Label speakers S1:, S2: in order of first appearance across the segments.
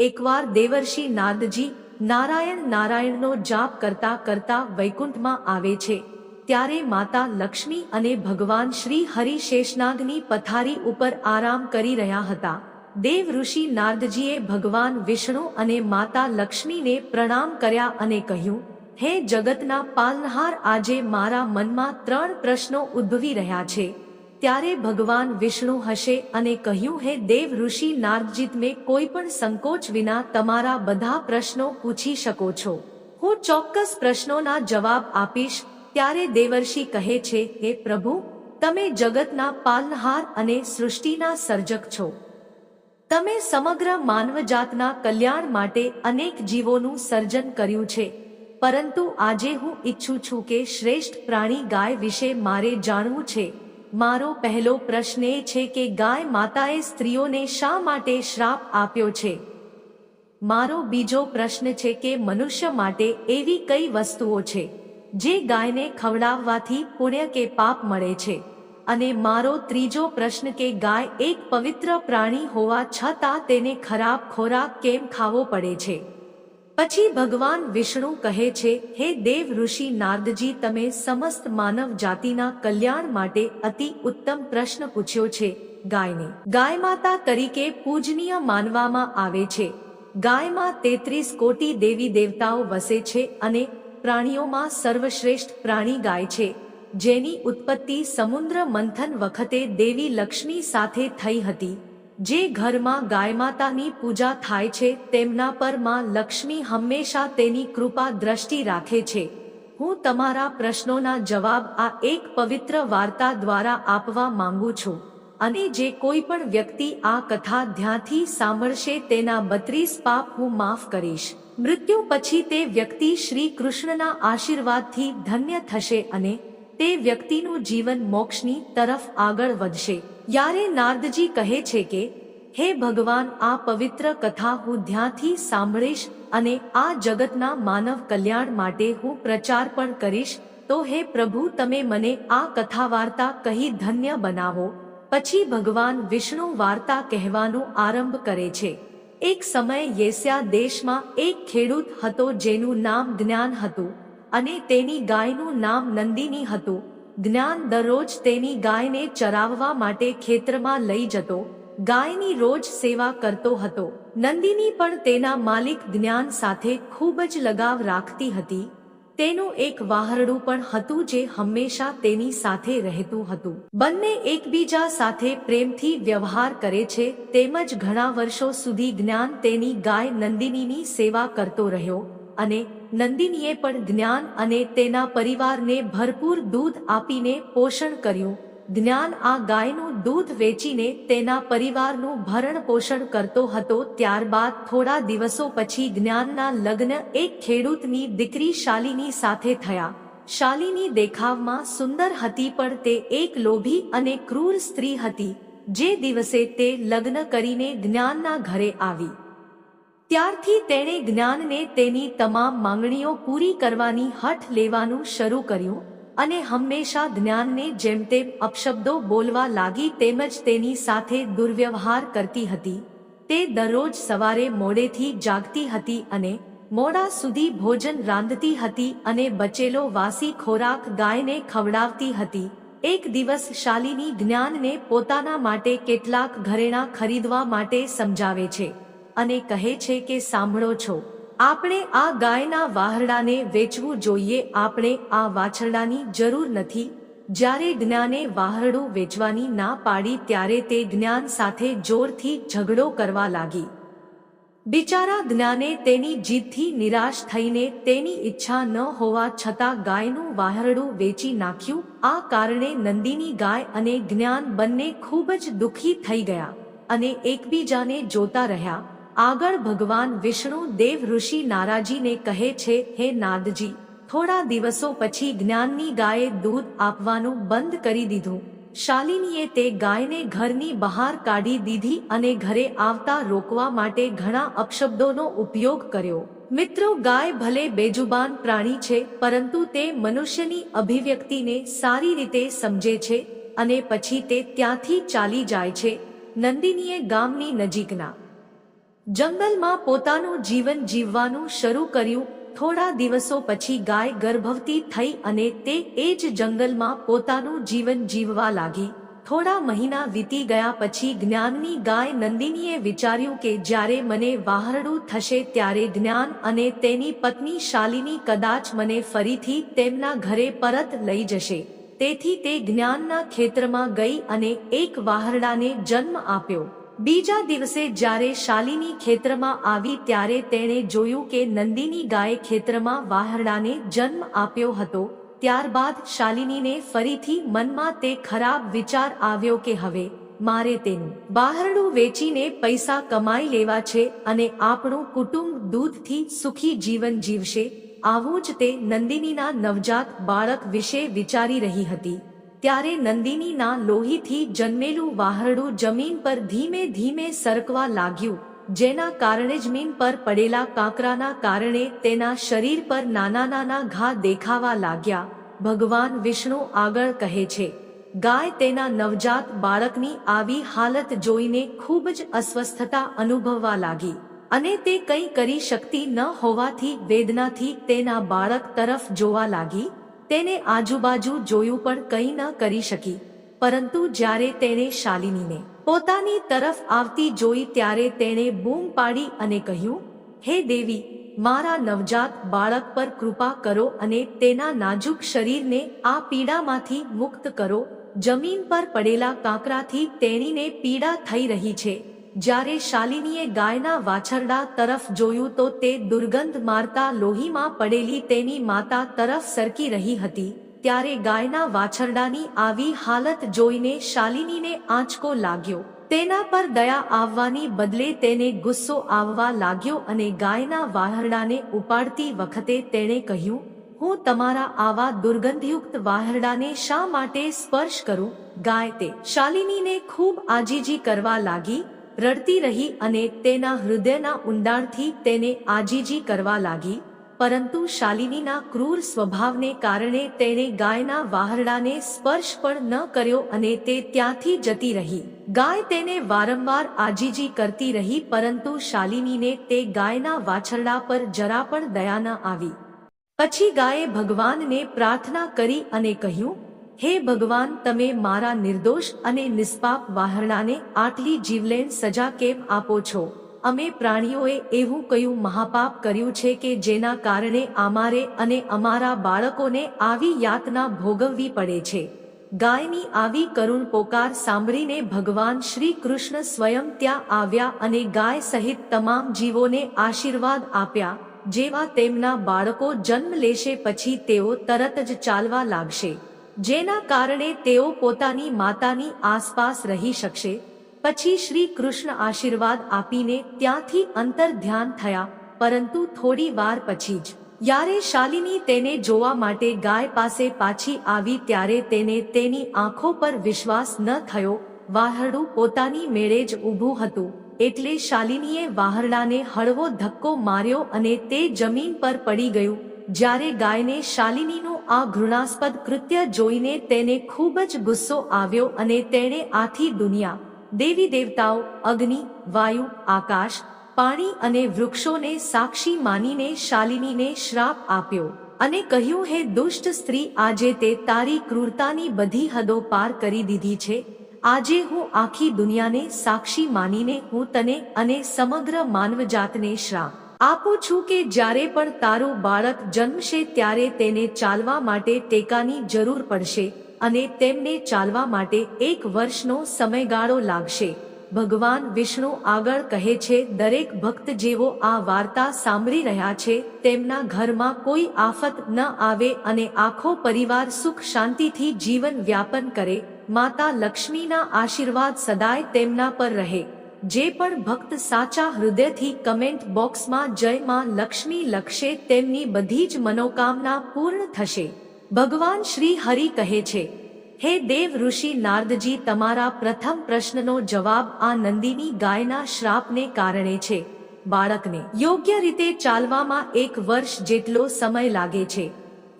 S1: એકવાર દેવર્ષિ નારદજી નારાયણ નારાયણનો જાપ કરતા કરતા વૈકુંઠમાં આવે છે, ત્યારે માતા લક્ષ્મી અને ભગવાન શ્રી હરિ શેષનાગની પથારી ઉપર આરામ કરી રહ્યા હતા. દેવ ઋષિ નારદજીએ ભગવાન વિષ્ણુ અને માતા લક્ષ્મીને પ્રણામ કર્યા અને કહ્યું, હે જગતના પાલનહાર, આજે મારા મનમાં ત્રણ પ્રશ્નો ઉદ્ભવી રહ્યા છે. ત્યારે ભગવાન વિષ્ણુ હશે અને કહ્યું, હે દેવ ઋષિ નારદજી મેં કોઈ પણ સંકોચ વિના તમારા બધા પ્રશ્નો પૂછી શકો છો. હું ચોક્કસ પ્રશ્નોના જવાબ આપીશ. ત્યારે દેવર્ષિ કહે છે, હે પ્રભુ, તમે જગતના પાલનહાર અને સૃષ્ટિના સર્જક છો. તમે સમગ્ર માનવજાતના કલ્યાણ માટે અનેક જીવોનું સર્જન કર્યું છે. પરંતુ આજે હું ઈચ્છું છું કે શ્રેષ્ઠ પ્રાણી ગાય વિશે મારે જાણવું છે. મારો પહેલો પ્રશ્ન એ છે કે ગાય માતાએ સ્ત્રીઓને શા માટે શ્રાપ આપ્યો છે? મારો બીજો પ્રશ્ન છે કે મનુષ્ય માટે એવી કઈ વસ્તુઓ છે, જે ગાયને ખવડાવવાથી પુણ્ય કે પાપ મળે છે? અને મારો ત્રીજો પ્રશ્ન કે ગાય એક પવિત્ર પ્રાણી હોવા છતાં તેને ખરાબ ખોરાક કેમ ખાવો પડે છે? પછી ભગવાન વિષ્ણુ કહે છે, હે દેવ ઋષિ નારદજી, તમે સમસ્ત માનવ જાતિના કલ્યાણ માટે અતિ ઉત્તમ પ્રશ્ન પૂછ્યો છે. ગાયને, ગાય માતા તરીકે પૂજનીય માનવામાં આવે છે. ગાયમાં તેત્રીસ કોટી દેવી દેવતાઓ વસે છે અને પ્રાણીઓમાં સર્વશ્રેષ્ઠ પ્રાણી ગાય છે. જેની ઉત્પત્તિ સમુદ્ર મંથન વખતે દેવી લક્ષ્મી સાથે થઈ હતી. જે ઘરમાં ગાય માતાની પૂજા થાય છે, તેમના પરમાં લક્ષ્મી હંમેશા તેની કૃપા દ્રષ્ટિ રાખે છે. હું તમારા પ્રશ્નોના જવાબ આ એક પવિત્ર વાર્તા દ્વારા આપવા માંગુ છું. અને જે કોઈ પણ વ્યક્તિ આ કથા ધ્યાનથી સાંભળશે તેના બત્રીસ પાપ હું માફ કરીશ. મૃત્યુ પછી તે વ્યક્તિ શ્રી કૃષ્ણના આશીર્વાદથી ધન્ય થશે અને તે વ્યક્તિનું જીવન મોક્ષની તરફ આગળ વધશે. યારે નારદજી કહે છે કે, હે ભગવાન, આ પવિત્ર કથા હું ધ્યાંથી સાંભળીશ અને આ જગતના માનવ કલ્યાણ માટે હું પ્રચાર પણ કરીશ. તો હે પ્રભુ, તમે મને આ કથા વાર્તા કહી ધન્ય બનાવો. પછી ભગવાન વિષ્ણુ વાર્તા કહેવાનો આરંભ કરે છે. એક સમય યેસ્યા દેશમાં એક ખેડૂત હતો જેનું નામ જ્ઞાન હતું અને તેની ગાયનું નામ નંદિની હતું. જ્ઞાન દરરોજ તેની ગાયને ચરાવવા માટે ખેતરમાં લઈ જતો, ગાયની રોજ સેવા કરતો હતો. નંદિની પણ તેના માલિક જ્ઞાન સાથે ખૂબ જ લગાવ રાખતી હતી. તેનું એક વાહરડું પણ હતું જે હંમેશા તેની સાથે રહેતું હતું. બંને એકબીજા સાથે પ્રેમથી વ્યવહાર કરે છે, તેમજ ઘણા વર્ષો સુધી જ્ઞાન તેની ગાય નંદિનીની સેવા કરતો રહ્યો અને નંદિનીએ પણ જ્ઞાન અને તેના પરિવારને ભરપૂર દૂધ આપીને પોષણ કર્યું. જ્ઞાન આ ગાયનું દૂધ વેચીને તેના પરિવારનું ભરણ પોષણ કરતો હતો. ત્યારબાદ થોડા દિવસો પછી જ્ઞાનના લગ્ન એક ખેડૂતની દીકરી શાલિની સાથે થયા. શાલિની દેખાવમાં સુંદર હતી પણ તે એક લોભી અને ક્રૂર સ્ત્રી હતી. જે દિવસે તે લગ્ન કરીને જ્ઞાનના ઘરે આવી. ત્યારથી તેણે જ્ઞાનને તેની તમામ માંગણીઓ પૂરી કરવાની હઠ લેવાનું શરૂ કર્યું અને હંમેશા જ્ઞાનને જેમ તેમ અપશબ્દો બોલવા લાગી તેમજ તેની સાથે દુર્વ્યવહાર કરતી હતી. તે દરરોજ સવારે મોડેથી જાગતી હતી અને મોડા સુધી ભોજન રાંધતી હતી અને બચેલો વાસી ખોરાક ગાયને ખવડાવતી હતી. એક દિવસ શાલિની જ્ઞાનને પોતાના માટે કેટલાક ઘરેણા ખરીદવા માટે સમજાવે છે. અને કહે છે કે સાંભળો છો. આપણે આ ગાયના વાહરડાને વેચવું જોઈએ. આપણે આ વાછરડાની જરૂર નથી. જ્યારે જ્ઞાને વાહરડું વેચવાની ના પાડી ત્યારે તે જ્ઞાન સાથે જોરથી ઝઘડો કરવા લાગી. બિચારા જ્ઞાને તેની જીદથી નિરાશ થઈને તેની ઈચ્છા ન હોવા છતાં ગાયનું વાહરડું વેચી નાખ્યું. આ કારણે નંદીની ગાય અને જ્ઞાન બંને ખૂબ જ દુઃખી થઈ ગયા અને એકબીજાને જોતા રહ્યા. આગળ ભગવાન વિષ્ણુ દેવ ઋષિ નારાજીને કહે છે, હે નાદજી, થોડા દિવસો પછી જ્ઞાનની ગાયે દૂધ આપવાનું બંધ કરી દીધું. શાલિનીએ તે ગાયને ઘરની બહાર કાઢી દીધી અને ઘરે આવતા રોકવા માટે ઘણા અપશબ્દોનો ઉપયોગ કર્યો. મિત્રો, ગાય ભલે બેજુબાન પ્રાણી છે, પરંતુ તે મનુષ્યની અભિવ્યક્તિને સારી રીતે સમજે છે અને પછી તે ત્યાંથી ચાલી જાય છે. નંદિનીએ ગામની નજીકના જંગલમાં પોતાનું જીવન જીવવાનું શરૂ કર્યું. થોડા દિવસો પછી ગાય ગર્ભવતી થઈ અને તે એ જ જંગલમાં પોતાનું જીવન જીવવા લાગી. થોડા મહિના વીતી ગયા પછી જ્ઞાનની ગાય નંદિનીએ વિચાર્યું કે જ્યારે મને વાહરડું થશે ત્યારે જ્ઞાન અને તેની પત્ની શાલિની કદાચ મને ફરીથી તેમના ઘરે પરત લઈ જશે. તેથી તે જ્ઞાનના ખેતરમાં ગઈ અને એક વાહરડાને જન્મ આપ્યો. બીજા દિવસે જ્યારે શાલિની ખેતરમાં આવી ત્યારે તેણે જોયું કે નંદિની ગાયે ખેતરમાં વાહરડાને જન્મ આપ્યો હતો, ત્યારબાદ શાલિનીને ફરીથી મનમાં તે ખરાબ વિચાર આવ્યો કે હવે મારે તેનું બહારણું વેચીને પૈસા કમાઈ લેવા છે અને આપણું કુટુંબ દૂધથી સુખી જીવન જીવશે, આવું જ તે નંદિનીના નવજાત બાળક વિશે વિચારી રહી હતી. ત્યારે નંદિનીના લોહીથી જન્મેલું વાહરડું જમીન પર ધીમે ધીમે સરકવા લાગ્યું, જેના કારણે જમીન પર પડેલા કાંકરાના કારણે તેના શરીર પર નાના નાના ઘા દેખાવા લાગ્યા. ભગવાન વિષ્ણુ આગળ કહે છે, ગાય તેના નવજાત બાળકની આવી હાલત જોઈને ખૂબ જ અસ્વસ્થતા અનુભવવા લાગી અને તે કંઈ કરી શકતી ન હોવાથી વેદનાથી તેના બાળક તરફ જોવા લાગી. તેને આજુબાજુ જોયું પણ કંઈ ન કરી શકી. પરંતુ જ્યારે તેણે શાલિનીને પોતાની તરફ આવતી જોઈ ત્યારે તેણે બૂમ પાડી અને કહ્યું, હે દેવી, મારા નવજાત બાળક પર કૃપા કરો અને તેના નાજુક શરીરને આ પીડામાંથી મુક્ત કરો. જમીન પર પડેલા કાંકરાથી તેણીને પીડા થઈ રહી છે. જ્યારે શાલિનીએ ગાયના વાછરડા તરફ જોયું તો તે દુર્ગંધ મારતા લોહીમાં પડેલી તેની માતા તરફ સરકી રહી હતી, ત્યારે ગાયના વાછરડાની આવી હાલત જોઈને શાલિનીને આંચકો લાગ્યો. તેના પર દયા આવવાની બદલે તેને ગુસ્સો આવવા લાગ્યો અને ગાયના વાહરડાને ઉપાડતી વખતે તેણે કહ્યું, હું તમારા આવા દુર્ગંધયુક્ત વાહરડાને શા માટે સ્પર્શ કરું? ગાય તે શાલિનીને ખૂબ આજીજી કરવા લાગી રડતી રહી અને તેના હૃદયના ઊંડાણથી તેને આજીજી કરવા લાગી, પરંતુ શાલિનીના ક્રૂર સ્વભાવને કારણે તેણે ગાયના વાહરડાને સ્પર્શ પણ ન કર્યો અને તે ત્યાંથી જતી રહી. ગાય તેને વારંવાર આજીજી કરતી રહી, પરંતુ શાલિનીને તે ગાયના વાછરડા પર જરા પણ દયા ન આવી. પછી ગાયે ભગવાનને પ્રાર્થના કરી અને કહ્યું હે ભગવાન, તમે મારા નિર્દોષ અને નિષ્પાપ વાહરણાને આટલી જીવલેણ સજા કેમ આપો છો? અમે પ્રાણીઓએ એવું કયું મહાપાપ કર્યું છે કે જેના કારણે અમારે અને અમારા બાળકોને આવી યાતના ભોગવવી પડે છે. ગાયની આવી કરુણ પોકાર સાંભળીને ભગવાન શ્રી કૃષ્ણ સ્વયં ત્યાં આવ્યા અને ગાય સહિત તમામ જીવોને આશીર્વાદ આપ્યા, જેવા તેમના બાળકો જન્મ લેશે પછી તેઓ તરત જ ચાલવા લાગશે. જેના કારણે તેઓ પોતાની માતાની આસપાસ રહી શકશે. પછી શ્રી કૃષ્ણ આશીર્વાદ આપીને ત્યાંથી અંતર ધ્યાન થયા, પરંતુ થોડી વાર પછી જ, યારે શાલિની તેને જોવા માટે ગાય પાસે પાછી આવી ત્યારે તેને તેની આંખો પર વિશ્વાસ ન થયો. વાહરડું પોતાની મેળે જ ઊભું હતું. એટલે શાલિનીએ વાહરડાને હળવો ધક્કો માર્યો અને તે જમીન પર પડી ગયું. જ્યારે ગાયને શાલિનીનું આ ઘૃણાસ્પદ કૃત્ય જોઈને તેને ખૂબ જ ગુસ્સો આવ્યો અને તેણે આથી દુનિયા, દેવી દેવતાઓ, અગ્નિ, વાયુ, આકાશ, પાણી અને વૃક્ષોને સાક્ષી માનીને શાલિનીને શ્રાપ આપ્યો અને કહ્યું, હે દુષ્ટ સ્ત્રી, આજે તે તારી ક્રૂરતાની બધી હદો પાર કરી દીધી છે. આજે હું આખી દુનિયાને સાક્ષી માનીને હું તને અને સમગ્ર માનવજાતને શ્રાપ આપું છું કે જ્યારે પણ તારું બાળક જન્મશે ત્યારે તેને ચાલવા માટે ટેકાની જરૂર પડશે અને તેમને ચાલવા માટે એક વર્ષનો સમયગાળો લાગશે. ભગવાન વિષ્ણુ આગળ કહે છે, દરેક ભક્ત જેવો આ વાર્તા સાંભળી રહ્યા છે, તેમના ઘરમાં કોઈ આફત ન આવે અને આખો પરિવાર સુખ શાંતિથી જીવન વ્યાપન કરે. માતા લક્ષ્મીના આશીર્વાદ સદાય તેમના પર રહે. જે પણ ભક્ત સાચા હૃદયથી કમેન્ટ બોક્સમાં જય માં લક્ષ્મી લખશે તેમની બધી જ મનોકામના પૂર્ણ થશે. ભગવાન શ્રી હરિ કહે છે, હે દેવ ઋષિ નારદજી, તમારા પ્રથમ પ્રશ્નનો જવાબ આ નંદીની ગાયના શ્રાપને કારણે છે. બાળકને યોગ્ય રીતે ચાલવામાં એક વર્ષ જેટલો સમય લાગે છે.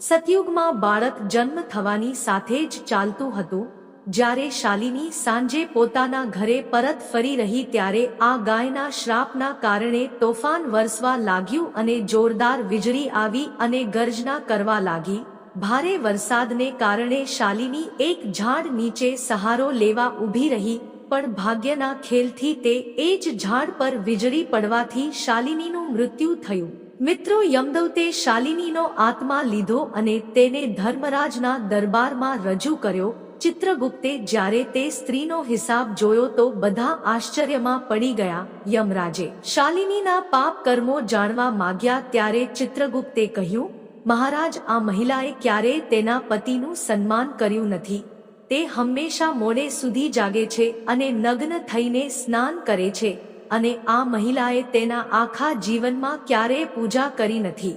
S1: સતયુગમાં બાળક જન્મ થવાની સાથે જ ચાલતું હતું. જ્યારે શાલિની સાંજે પોતાના ઘરે પરત ફરી રહી ત્યારે આ ગાયના શ્રાપના કારણે તોફાન વરસવા લાગ્યું અને જોરદાર વીજળી આવી અને ગર્જના કરવા લાગી. ભારે વરસાદને કારણે શાલિની એક ઝાડ નીચે સહારો લેવા ઊભી રહી, પણ ભાગ્યના ખેલથી તે એ જ ઝાડ પર વીજળી પડવાથી શાલિનીનું મૃત્યુ થયું. મિત્રો યમદવતે શાલિનીનો આત્મા લીધો અને તેને ધર્મરાજના દરબારમાં રજૂ કર્યો. ચિત્રગુપ્તે જ્યારે તે સ્ત્રીનો હિસાબ જોયો તો બધા આશ્ચર્યમાં પડી ગયા. યમરાજે શાલિનીના પાપ કર્મો જાણવા માગ્યા ત્યારે ચિત્રગુપ્તે કહ્યું, મહારાજ, આ મહિલાએ ક્યારેય તેના પતિનું સન્માન કર્યું નથી. તે હંમેશા મોડે સુધી જાગે છે અને નગ્ન થઈને સ્નાન કરે છે અને આ મહિલાએ તેના આખા જીવનમાં ક્યારેય પૂજા કરી નથી.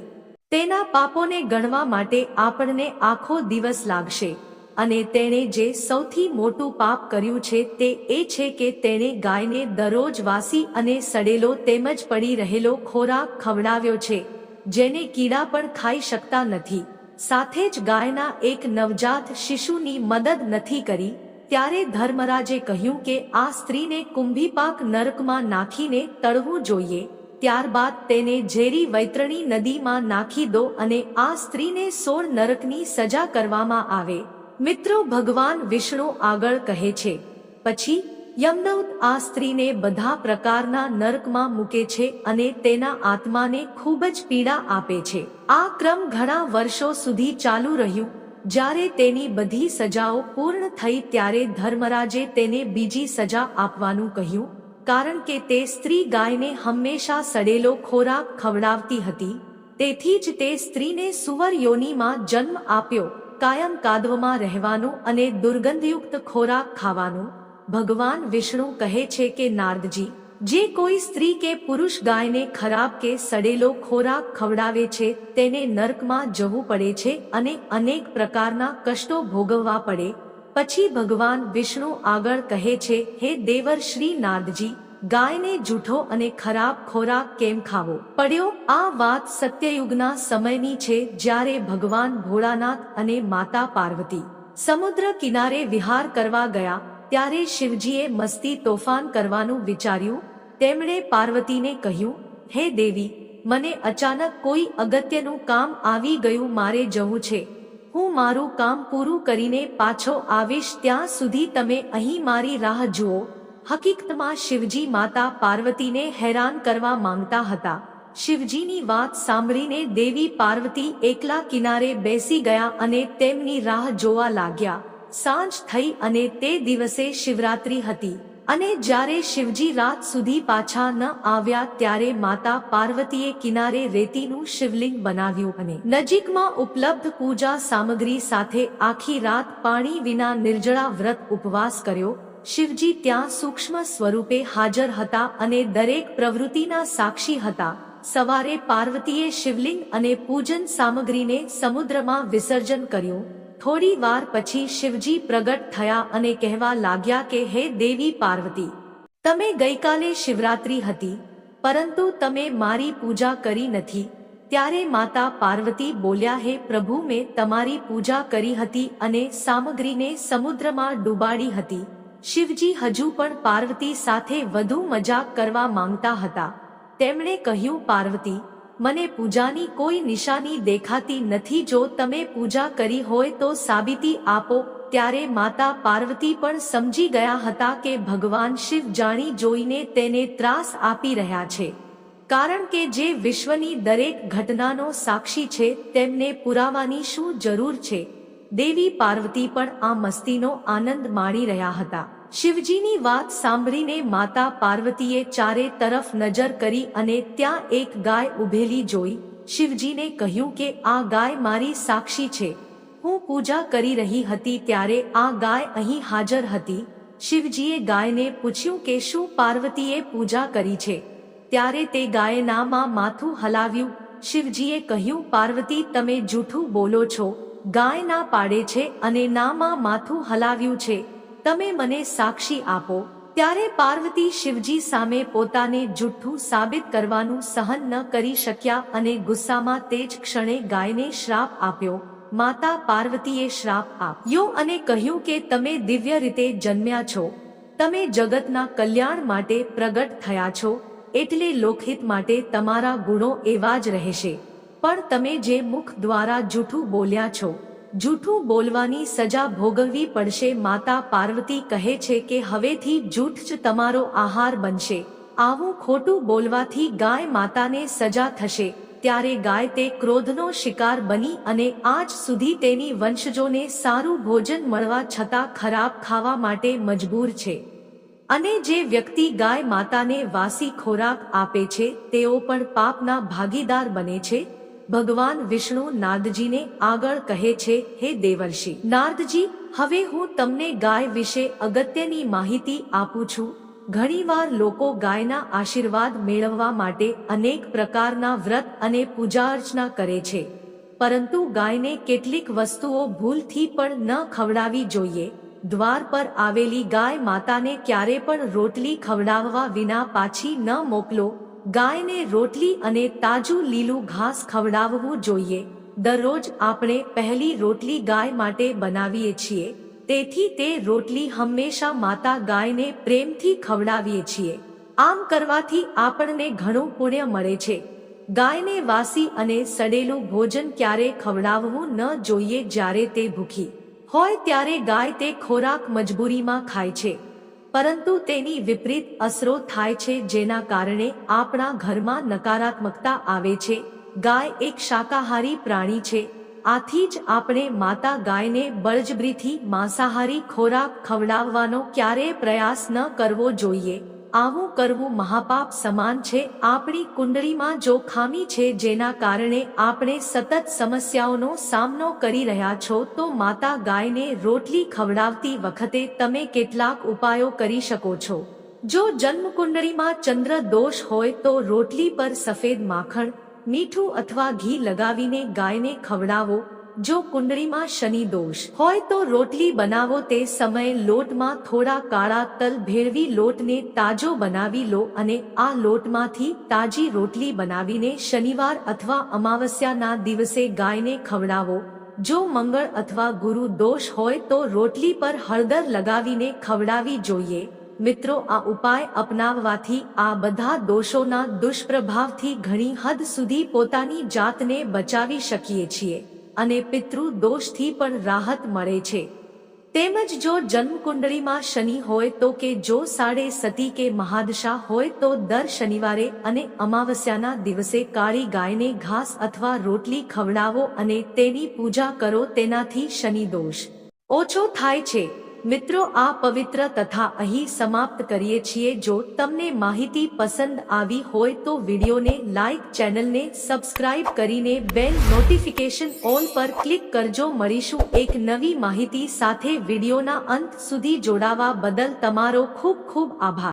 S1: તેના પાપોને ગણવા માટે આપણને આખો દિવસ લાગશે. અને તેણે જે સૌથી મોટું પાપ કર્યું છે તે એ છે કે તેણે ગાયને દરરોજ વાસી અને સડેલો તેમજ પડી રહેલો ખોરાક ખવડાવ્યો છે, જેને કીડા પણ ખાઈ શકતા નથી. સાથે જ ગાયના એક નવજાત શિશુની મદદ નથી કરી, ત્યારે ધર્મરાજે કહ્યું કે આ સ્ત્રીને કુંભીપાક નરકમાં નાખીને તળવું જોઈએ, ત્યારબાદ તેને ઝેરી વૈતરણી નદીમાં નાખી દો અને આ સ્ત્રીને સોળ નરકની સજા કરવામાં આવે. મિત્રો, ભગવાન વિષ્ણુ આગળ કહે છે, પછી યમદૂત આ સ્ત્રીને બધા પ્રકારના નર્કમાં મૂકે છે અને તેના આત્માને ખૂબ જ પીડા આપે છે. આ ક્રમ ઘણા વર્ષો સુધી ચાલુ રહ્યું. જ્યારે તેની બધી સજાઓ પૂર્ણ થઈ ત્યારે ધર્મરાજે તેને બીજી સજા આપવાનું કહ્યું, કારણ કે તે સ્ત્રી ગાયને હંમેશા સડેલો ખોરાક ખવડાવતી હતી. તેથી જ તે સ્ત્રીને સુવર યોનીમાં જન્મ આપ્યો. કાયમ કાદવમાં રહેવાનું અને દુર્ગંધયુક્ત ખોરાક ખાવાનું ભગવાન વિષ્ણુ કહે છે કે, નારદજી, જે કોઈ સ્ત્રી કે પુરુષ ગાયને ખરાબ કે સડેલો ખોરાક ખવડાવે છે, તેને નર્કમાં જવું પડે છે અને અનેક પ્રકારના કષ્ટો ભોગવવા પડે. પછી ભગવાન વિષ્ણુ આગળ કહે છે, હે દેવર શ્રી નારદજી ગાયને જૂઠો અને ખરાબ ખોરાક કેમ ખાવો? પડ્યો આ વાત સત્યયુગના સમયની છે જ્યારે ભગવાન ભોળાનાથ અને માતા પાર્વતી સમુદ્ર કિનારે વિહાર કરવા ગયા, ત્યારે શિવજીએ મસ્તી તોફાન કરવાનું વિચાર્યું. તેમણે પાર્વતીને કહ્યું, હે દેવી, મને અચાનક કોઈ અગત્યનું કામ આવી ગયું મારે જવું છે. હું મારું કામ પૂરું કરીને પાછો આવીશ, ત્યાં સુધી તમે અહીં મારી રાહ જુઓ. હકીકતમાં શિવજી માતા પાર્વતીને હેરાન કરવા માંગતા હતા. શિવજીની વાત સાંભળીને દેવી પાર્વતી એકલા કિનારે બેસી ગયા અને તેમની રાહ જોવા લાગ્યા. સાંજ થઈ અને તે દિવસે શિવરાત્રી હતી અને જ્યારે શિવજી રાત સુધી પાછા ન આવ્યા ત્યારે માતા પાર્વતીએ કિનારે રેતીનું શિવલિંગ બનાવ્યું અને નજીકમાં ઉપલબ્ધ પૂજા સામગ્રી સાથે આખી રાત પાણી વિના નિર્જળા વ્રત ઉપવાસ કર્યો. શિવજી ત્યાં સૂક્ષ્મ સ્વરૂપે હાજર હતા અને દરેક પ્રવૃત્તિના સાક્ષી હતા. સવારે પાર્વતીએ શિવલિંગ અને પૂજન સામગ્રીને સમુદ્રમાં વિસર્જન કર્યું. થોડી વાર પછી શિવજી પ્રગટ થયા અને કહેવા લાગ્યા કે, હે દેવી પાર્વતી, તમે ગઈકાલે શિવરાત્રી હતી, પરંતુ તમે મારી પૂજા કરી નથી. ત્યારે માતા પાર્વતી બોલ્યા, હે પ્રભુ, મેં તમારી પૂજા કરી હતી અને સામગ્રીને સમુદ્રમાં ડૂબાડી હતી. શિવજી હજુ પણ પાર્વતી સાથે વધુ મજાક કરવા માંગતા હતા. તેમણે કહ્યું, પાર્વતી, મને પૂજાની કોઈ નિશાની દેખાતી નથી. જો તમે પૂજા કરી હોય તો સાબિતી આપો. ત્યારે માતા પાર્વતી પણ સમજી ગયા હતા કે ભગવાન શિવ જાણી જોઈને તેને ત્રાસ આપી રહ્યા છે. કારણ કે જે વિશ્વની દરેક ઘટનાનો સાક્ષી છે, તેમને પુરાવાની શું જરૂર છે? દેવી પાર્વતી પણ આ મસ્તીનો આનંદ માણી રહ્યા હતા. શિવજીની વાત સાંભળીને માતા પાર્વતીએ ચારે તરફ નજર કરી અને ત્યાં એક ગાય ઉભેલી જોઈ. શિવજીને કહ્યું કે, આ ગાય મારી સાક્ષી છે. હું પૂજા કરી રહી હતી ત્યારે આ ગાય અહીં હાજર હતી. શિવજીએ ગાયને પૂછ્યું કે, શું પાર્વતીએ પૂજા કરી છે? ત્યારે તે ગાયનામાં માથું હલાવ્યું. શિવજીએ કહ્યું, પાર્વતી, તમે જૂઠું બોલો છો. ગાય ના પાડે છે અને નામાં માથું હલાવ્યું છે. તમે મને સાક્ષી આપો. ત્યારે પાર્વતી શિવજી સામે પોતાને જુઠ્ઠું સાબિત કરવાનું સહન ન કરી શક્યા અને ગુસ્સામાં તે જ ક્ષણે ગાયને શ્રાપ આપ્યો. માતા પાર્વતીએ શ્રાપ આપ્યો. અને કહ્યું કે તમે દિવ્ય રીતે જન્મ્યા છો. તમે જગતના કલ્યાણ માટે પ્રગટ થયા છો. એટલે લોકહિત માટે તમારા ગુણો એવા જ રહેશે. પણ તમે જે મુખ દ્વારા જૂઠું બોલ્યા છો, જૂઠું બોલવાની સજા ભોગવવી પડશે. માતા પાર્વતી કહે છે કે હવેથી જૂઠ જ તમારો આહાર બનશે. આવું ખોટું બોલવાથી ગાય માતાને સજા થશે. ત્યારે ગાય તે ક્રોધનો શિકાર બની અને આજ સુધી તેની વંશજોને સારું ભોજન મળવા છતાં ખરાબ ખાવા માટે મજબૂર છે. અને જે વ્યક્તિ ગાય માતાને વાસી ખોરાક આપે છે, તેઓ પણ પાપના ભાગીદાર બને છે. ભગવાન વિષ્ણુ નાદજીને આગળ કહે છે, હે દેવર્ષિ નારદજી હવે હું તમને ગાય વિશે અગત્યની માહિતી આપું છું. ઘણીવાર લોકો ગાયના આશીર્વાદ મેળવવા માટે અનેક પ્રકારના વ્રત અને પૂજા અર્ચના કરે છે. પરંતુ ગાયને કેટલીક વસ્તુઓ ભૂલથી પણ ન ખવડાવી જોઈએ. દ્વાર પર આવેલી ગાય માતાને ક્યારે પણ રોટલી ખવડાવવા વિના પાછી ન મોકલો. ગાયને રોટલી અને તાજું લીલું ઘાસ ખવડાવવું જોઈએ. દરરોજ આપણે પહેલી રોટલી ગાય માટે બનાવીએ છીએ. તેથી તે રોટલી હંમેશા માતા ગાયને પ્રેમથી ખવડાવીએ છીએ. આમ કરવાથી આપણને ઘણું પુણ્ય મળે છે. ગાયને વાસી અને સડેલું ભોજન ક્યારે ખવડાવવું ન જોઈએ જ્યારે તે ભૂખી હોય ત્યારે ગાય તે ખોરાક મજબૂરીમાં ખાય છે. પરંતુ તેની વિપરીત અસરો થાય છે જેના કારણે આપણા ઘરમાં નકારાત્મકતા આવે છે. ગાય એક શાકાહારી પ્રાણી છે. આથી જ આપણે માતા ગાયને બળજબરીથી માંસાહારી ખોરાક ખવડાવવાનો ક્યારેય પ્રયાસ ન કરવો જોઈએ. આવું કરવું મહાપાપ સમાન છે. આપણી કુંડળીમાં જો ખામી છે જેના કારણે આપણે સતત સમસ્યાઓનો સામનો કરી રહ્યા છો તો માતા ગાયને રોટલી ખવડાવતી વખતે તમે કેટલાક ઉપાયો કરી શકો છો. જો જન્મ કુંડળીમાં ચંદ્ર દોષ હોય તો રોટલી પર સફેદ માખણ, મીઠું અથવા ઘી લગાવીને ગાયને ખવડાવો. જો કુંડળીમાં શનિ દોષ હોય તો રોટલી બનાવો તે સમયે લોટમાં થોડા કાળા તલ ભેળવી લોટને તાજો બનાવી લો અને આ લોટમાંથી તાજી રોટલી બનાવીને શનિવાર અથવા અમાવસ્યાના દિવસે ગાયને ખવડાવો. જો મંગળ અથવા ગુરુ દોષ હોય તો રોટલી પર હળદર લગાવીને ખવડાવી જોઈએ. મિત્રો, આ ઉપાય અપનાવવાથી આ બધા દોષોના દુષ્પ્રભાવથી ઘણી હદ સુધી પોતાની જાતને બચાવી શકીએ છીએ. અને પિતૃ દોષથી પણ રાહત મળે છે. તેમજ જો જન્મકુંડળીમાં શનિ હોય તો કે જો સાડે સતી કે મહાદશા હોય તો દર શનિવારે અને અમાવસ્યાના દિવસે કાળી ગાયને ઘાસ અથવા રોટલી ખવડાવો અને તેની પૂજા કરો તેનાથી શનિ દોષ. ઓછો થાય છે. મિત્રો, આ પવિત્ર તથા અહીં સમાપ્ત કરીએ છીએ. જો તમને માહિતી પસંદ આવી હોય તો વિડીયોને લાઈક, ચેનલને સબસ્ક્રાઇબ કરીને બેલ નોટિફિકેશન ઓલ પર ક્લિક કરજો. મળીશું એક નવી માહિતી સાથે વિડીયોના અંત સુધી. જોડાવા બદલ તમારો ખૂબ ખૂબ આભાર.